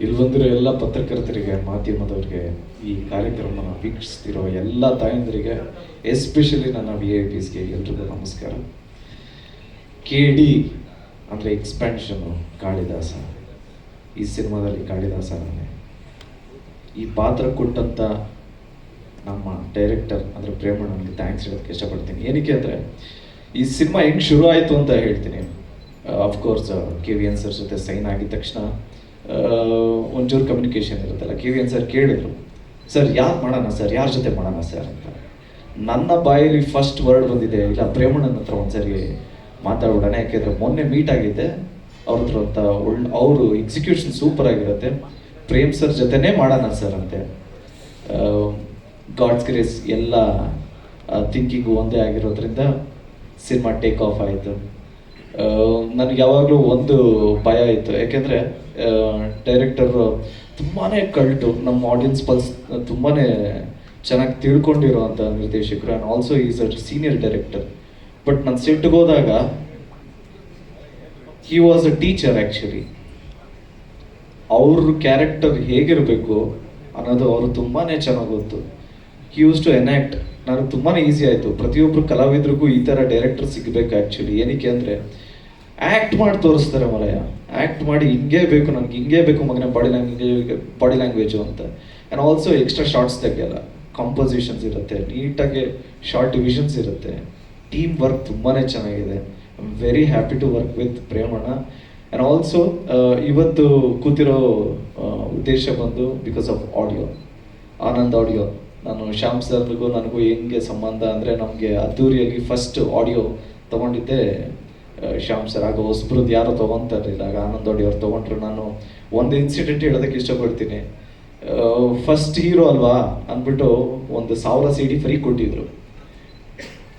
ಇಲ್ಲಿ ಬಂದಿರೋ ಎಲ್ಲ ಪತ್ರಕರ್ತರಿಗೆ, ಮಾಧ್ಯಮದವರಿಗೆ ಈ ಕಾರ್ಯಕ್ರಮನ ವೀಕ್ಷಿಸ್ತಿರೋ ಎಲ್ಲ ತಾಯಂದರಿಗೆ ಎಸ್ಪೆಷಲಿ ನನ್ನ ವಿ ಐ ಪಿಸ್ಗೆ ಎಲ್ರಿಗೂ ನಮಸ್ಕಾರ. ಕೆ ಡಿ ಅಂದರೆ ಎಕ್ಸ್ಪ್ಯಾನ್ಷನು ಕಾಳಿದಾಸ. ಈ ಸಿನಿಮಾದಲ್ಲಿ ಕಾಳಿದಾಸ ನಾನೇ. ಈ ಪಾತ್ರ ಕೊಟ್ಟಂಥ ನಮ್ಮ ಡೈರೆಕ್ಟರ್ ಅಂದರೆ ಪ್ರೇಮಣ್ಣನಿಗೆ ಥ್ಯಾಂಕ್ಸ್ ಹೇಳೋದಕ್ಕೆ ಇಷ್ಟಪಡ್ತೀನಿ. ಏನಕ್ಕೆ ಅಂದರೆ ಈ ಸಿನಿಮಾ ಹೆಂಗೆ ಶುರು ಆಯಿತು ಅಂತ ಹೇಳ್ತೀನಿ. Of course K V N sir ಜೊತೆ ಸೈನ್ ಆಗಿದ ತಕ್ಷಣ ಒಂಚೂರು ಕಮ್ಯುನಿಕೇಷನ್ ಇರುತ್ತಲ್ಲ. ಕೆ ವಿ ಎನ್ ಸರ್ ಕೇಳಿದ್ರು ಸರ್ ಯಾರು ಮಾಡೋಣ ಸರ್ ಯಾರ ಜೊತೆ ಮಾಡೋಣ ಸರ್ ಅಂತ. ನನ್ನ ಬಾಯಲ್ಲಿ ಫಸ್ಟ್ ವರ್ಡ್ ಬಂದಿದೆ. ಇಲ್ಲ, ಪ್ರೇಮಣ್ಣನ ಹತ್ರ ಒಂದ್ಸರಿ ಮಾತಾಡೋಣ ಯಾಕೆಂದರೆ ಮೊನ್ನೆ ಮೀಟ್ ಆಗಿದ್ದೆ. ಅವ್ರ ಹತ್ರ ಅಂತ ಒಳ್ಳೆ, ಅವರು ಎಕ್ಸಿಕ್ಯೂಷನ್ ಸೂಪರ್ ಆಗಿರುತ್ತೆ. ಪ್ರೇಮ್ ಸರ್ ಜೊತೆನೇ ಮಾಡೋಣ ಸರ್ ಅಂತೆ. ಗಾಡ್ಸ್ ಗ್ರೇಸ್ ಎಲ್ಲ ಥಿಂಕಿಂಗು ಒಂದೇ ಆಗಿರೋದ್ರಿಂದ ಸಿನಿಮಾ ಟೇಕ್ ಆಫ್ ಆಯಿತು. ನನಗೆ ಯಾವಾಗಲೂ ಒಂದು ಭಯ ಇತ್ತು. ಯಾಕೆಂದರೆ ಡೈರೆಕ್ಟರು ತುಂಬಾ ಕಲ್ಟು ನಮ್ಮ ಆಡಿಯನ್ಸ್ ಪಲ್ಸ್ ತುಂಬಾ ಚೆನ್ನಾಗಿ ತಿಳ್ಕೊಂಡಿರೋವಂಥ ನಿರ್ದೇಶಕರು and also is a senior director but ನಾನು ಸೆಟ್ಗೆ ಹೋದಾಗ he was a teacher actually ಅವ್ರ ಕ್ಯಾರೆಕ್ಟರ್ ಹೇಗಿರಬೇಕು ಅನ್ನೋದು ಅವರು ತುಂಬಾ ಚೆನ್ನಾಗಿ ಗೊತ್ತು. ಯೂಸ್ ಟು ಎನ್ಯಾಕ್ಟ್ ನನಗೆ ತುಂಬಾ ಈಸಿ ಆಯಿತು. ಪ್ರತಿಯೊಬ್ಬರು ಕಲಾವಿದ್ರಿಗೂ ಈ ಥರ ಡೈರೆಕ್ಟರ್ ಸಿಗಬೇಕು ಆ್ಯಕ್ಚುಲಿ ಏನಕ್ಕೆ ಅಂದರೆ ಆ್ಯಕ್ಟ್ ಮಾಡಿ ತೋರಿಸ್ತಾರೆ ಮಲಯ. ಆ್ಯಕ್ಟ್ ಮಾಡಿ ಹಿಂಗೇ ಬೇಕು ನನಗೆ ಹಿಂಗೆ ಬೇಕು ಮಗನ ಬಾಡಿ ಲ್ಯಾಂಗ್ವೇಜ್ ಬಾಡಿ ಲ್ಯಾಂಗ್ವೇಜು ಅಂತ. ಆ್ಯಂಡ್ ಆಲ್ಸೋ ಎಕ್ಸ್ಟ್ರಾ ಶಾರ್ಟ್ಸ್ ತೆಗೆಯಲ್ಲ. ಕಾಂಪೋಸಿಷನ್ಸ್ ಇರುತ್ತೆ, ನೀಟಾಗಿ ಶಾರ್ಟ್ ಡಿವಿಷನ್ಸ್ ಇರುತ್ತೆ. ಟೀಮ್ ವರ್ಕ್ ತುಂಬಾ ಚೆನ್ನಾಗಿದೆ. Very happy to work with Premanna. And also ಇವತ್ತು ಕೂತಿರೋ ಉದ್ದೇಶ ಬಂದು because of audio Anand audio ನಾನು ಶ್ಯಾಮ್ ಸರ್ಗೂ ನನಗೂ ಹೆಂಗೆ ಸಂಬಂಧ ಅಂದರೆ ನಮಗೆ ಅದ್ದೂರಿಯಲ್ಲಿ ಫಸ್ಟ್ ಆಡಿಯೋ ತೊಗೊಂಡಿದ್ದೆ. ಶ್ಯಾಮ್ ಸರ್, ಆಗ ಹೊಸಬ್ರದ್ದು ಯಾರೋ ತೊಗೊತಾ ಇರಲಿಲ್ಲ ಆಗ ಆನಂದ್ ಅವ್ರು ತೊಗೊಂಡ್ರು. ನಾನು ಒಂದು ಇನ್ಸಿಡೆಂಟ್ ಹೇಳೋದಕ್ಕೆ ಇಷ್ಟಪಡ್ತೀನಿ. ಫಸ್ಟ್ ಹೀರೋ ಅಲ್ವಾ? ಅಂದ್ಬಿಟ್ಟು ಒಂದು ಸಾವಿರ ಸಿ ಡಿ ಫ್ರೀ ಕೊಟ್ಟಿದ್ರು.